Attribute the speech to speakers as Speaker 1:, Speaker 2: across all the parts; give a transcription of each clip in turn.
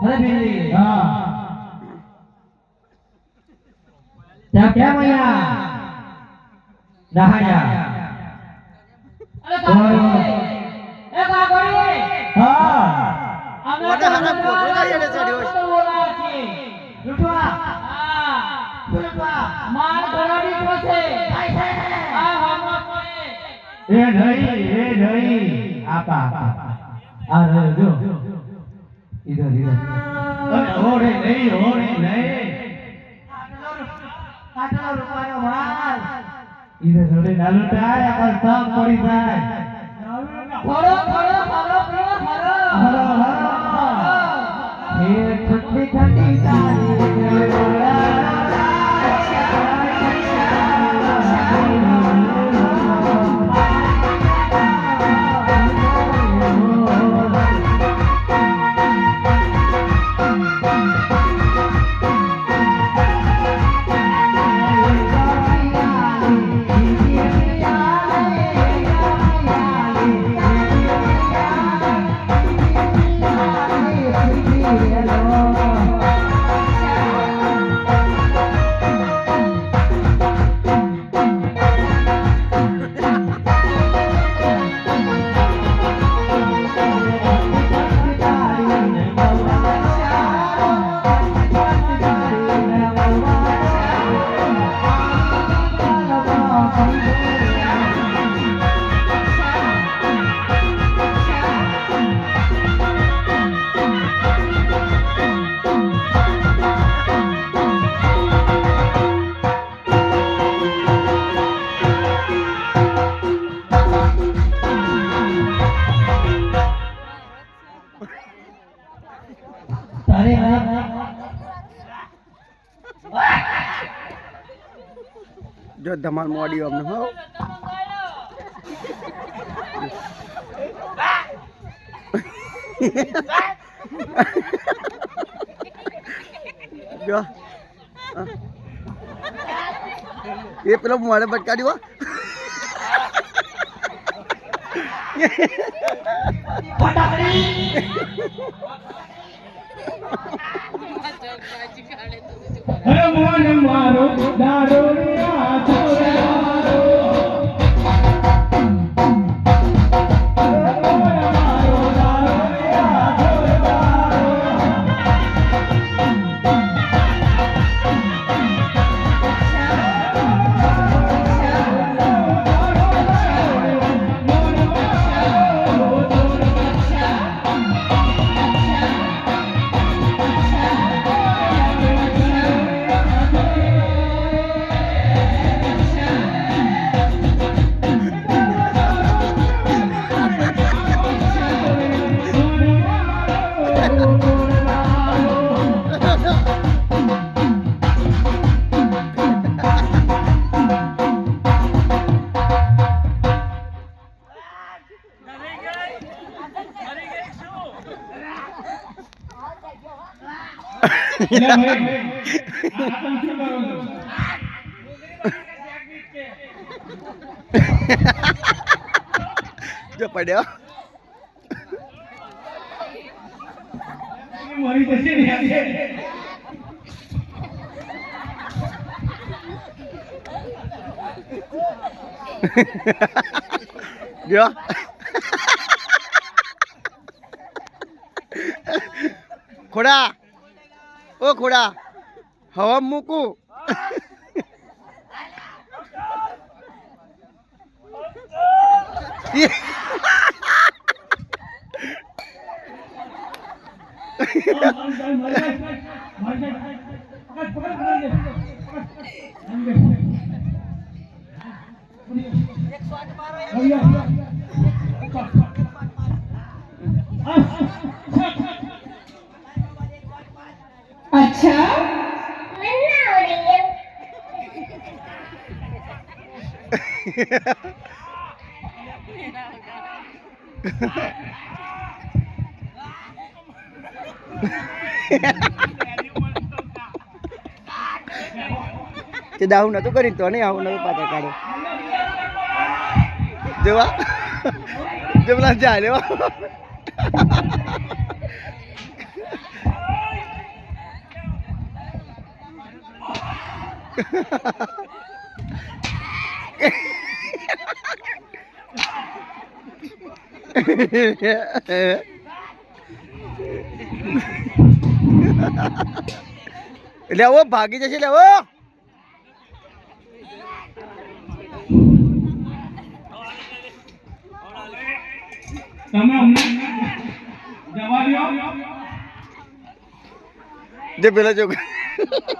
Speaker 1: હે. ભીલી
Speaker 2: હા. આપા આ રહ્યો ઇધર ઇધર અરે હોરે નહીં હોરે નહીં ઇધર જોડે નાલું થાય પણ સબ પડી જાય
Speaker 1: ફરો ફરો ફરો ફરો ફરો
Speaker 2: હરો હરો એ ઠંડી ઠંડી તારી
Speaker 3: ધમાલ મોડી અમને હો. જો. એ પેલો મોડે બટકાડ્યો
Speaker 4: અરે મારો દારૂડિયા છોરારો અરે
Speaker 3: જો પડ્યો. જો ખોડા. ઓ ખોડા હવા મૂકું.
Speaker 5: એકસો
Speaker 3: અચ્છા મને નતું કરી તો નહીં આવું નતું પાત્ર કાઢો. જેવા? જેવલા જાય લેવા ઓ ભાગી જશે
Speaker 4: દો
Speaker 3: જે પેલા છોકરા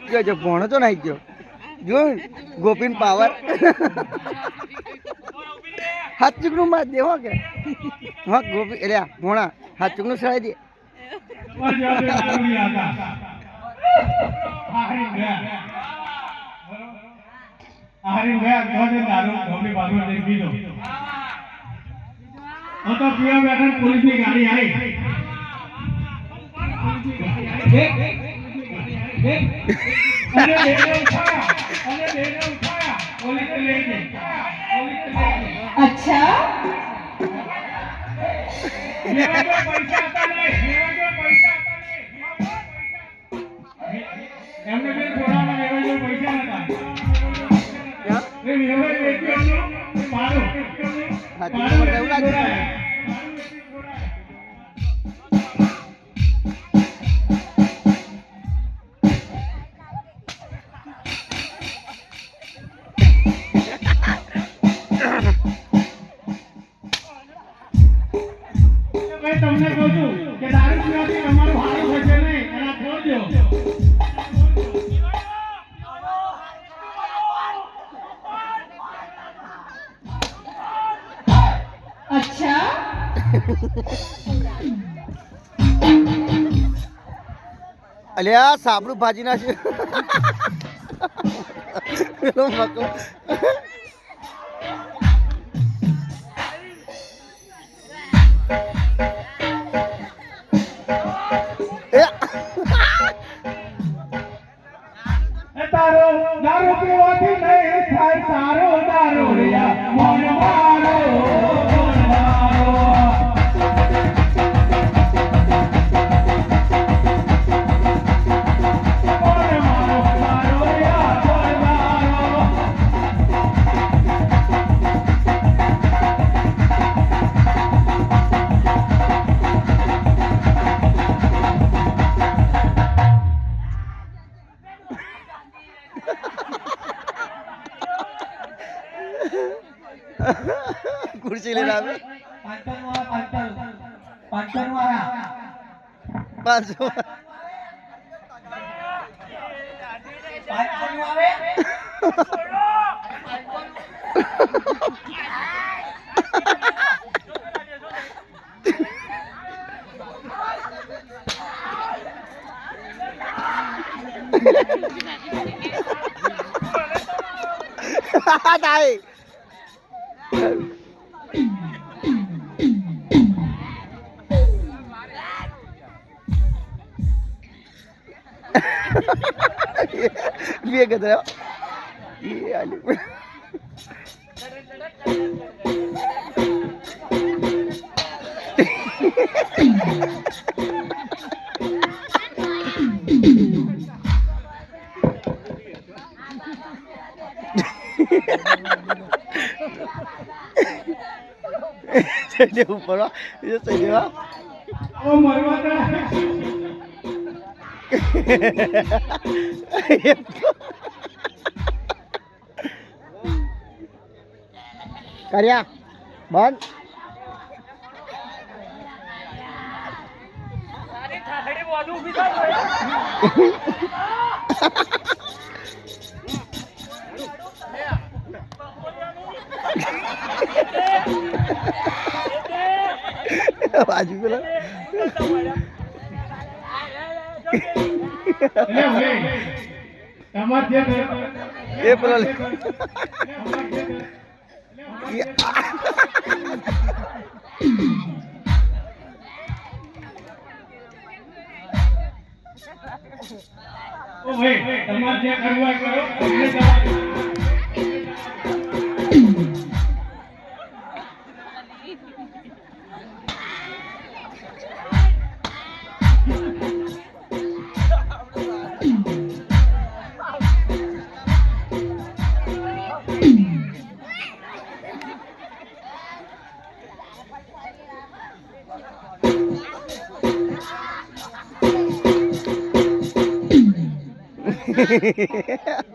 Speaker 3: જો જો ભણો તો નાખી ગયો જો ગોપીન પાવર હાથ ચૂકનું માં દે હો કે હા ગોપી એટલે ભોણા હાથ ચૂકનું સળાઈ દે
Speaker 4: આહરી ગયા ગાડી આવી પૈસા એમને બે લેવા પૈસા
Speaker 3: અલ્યા સાબડું ભાજી નાખે પેલો
Speaker 4: સારો દારૂ રિયા. મન મારો.
Speaker 3: তাই બે ગધરા એ આલી કર્યા. બંધ. બાજુ પેલા. એ
Speaker 4: તમાર જે કરવું કરો. અમને જવા દો.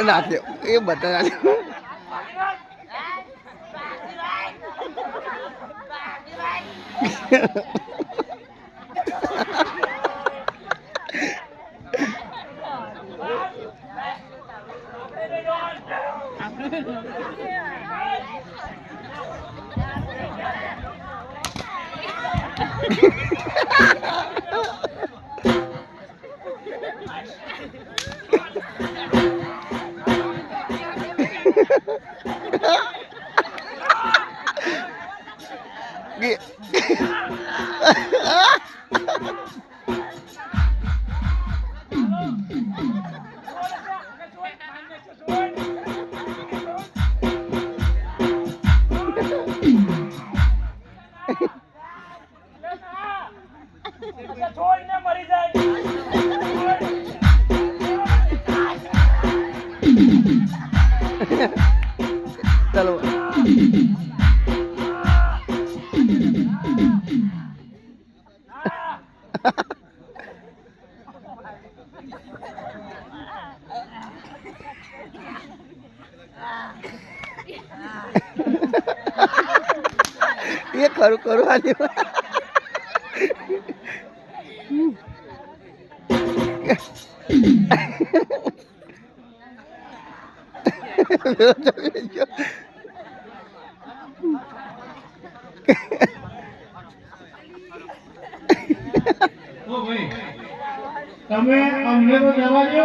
Speaker 3: નાખે એ બધા નાખે કે- એ ખરું
Speaker 4: કરવાની. તમે અમને તો જવા દો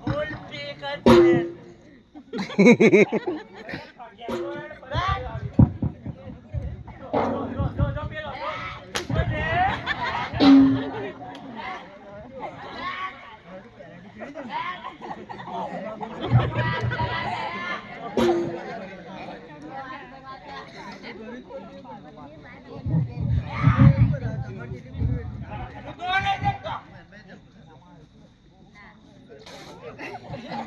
Speaker 1: ફૂલ પે કરશે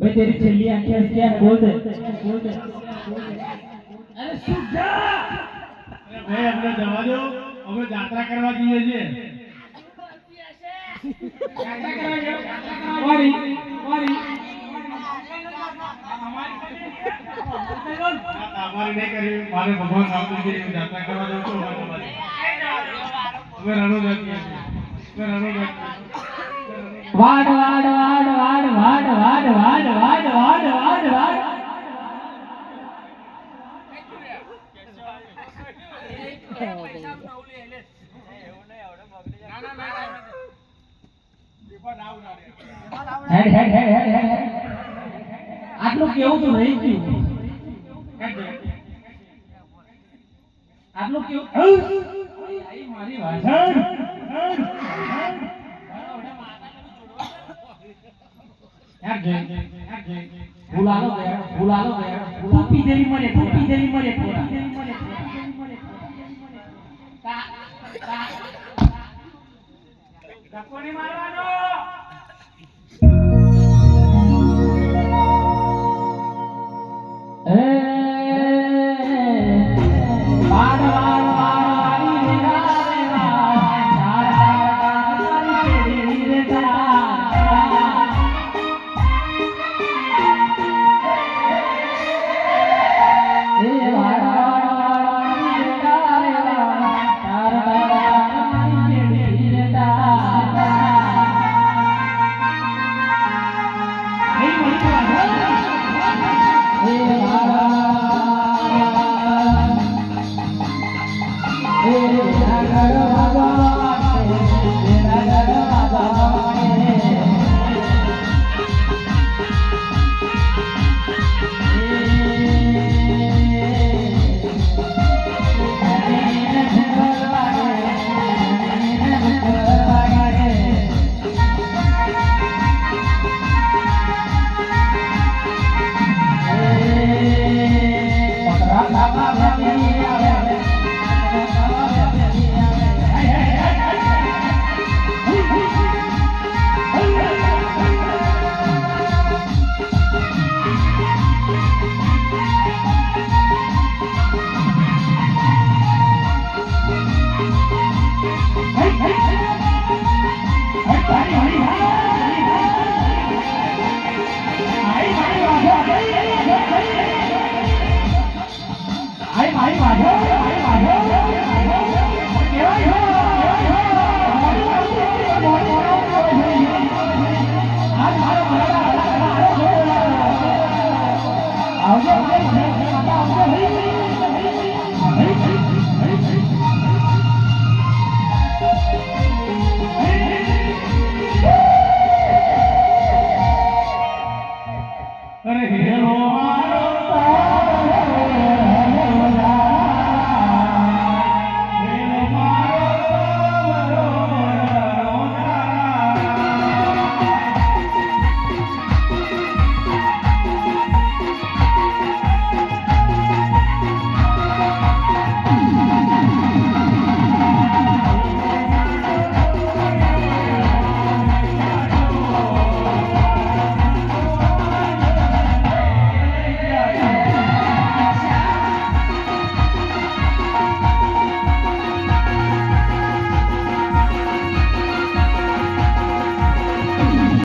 Speaker 1: भाई तेरी छेली आँखें हंसती है बोल दे बोल दे।
Speaker 4: અમને જવા દો અમે જાત્રા કરવા જઈએ છીએ
Speaker 1: વાડ વાડ વાડ વાડ વાડ વાડ વાડ વાડ વાડ વાડ વાડ હેડ હેડ હેડ હેડ હેડ હેડ. આટલું કેવું તો રહી ગયું આટલું કેવું? મારી ભાષણ ભૂલાલો ગયા ફૂલાલો ગયા દેવી મરે ફૂપી દેવી મરે ધક્કોની મારવાનો.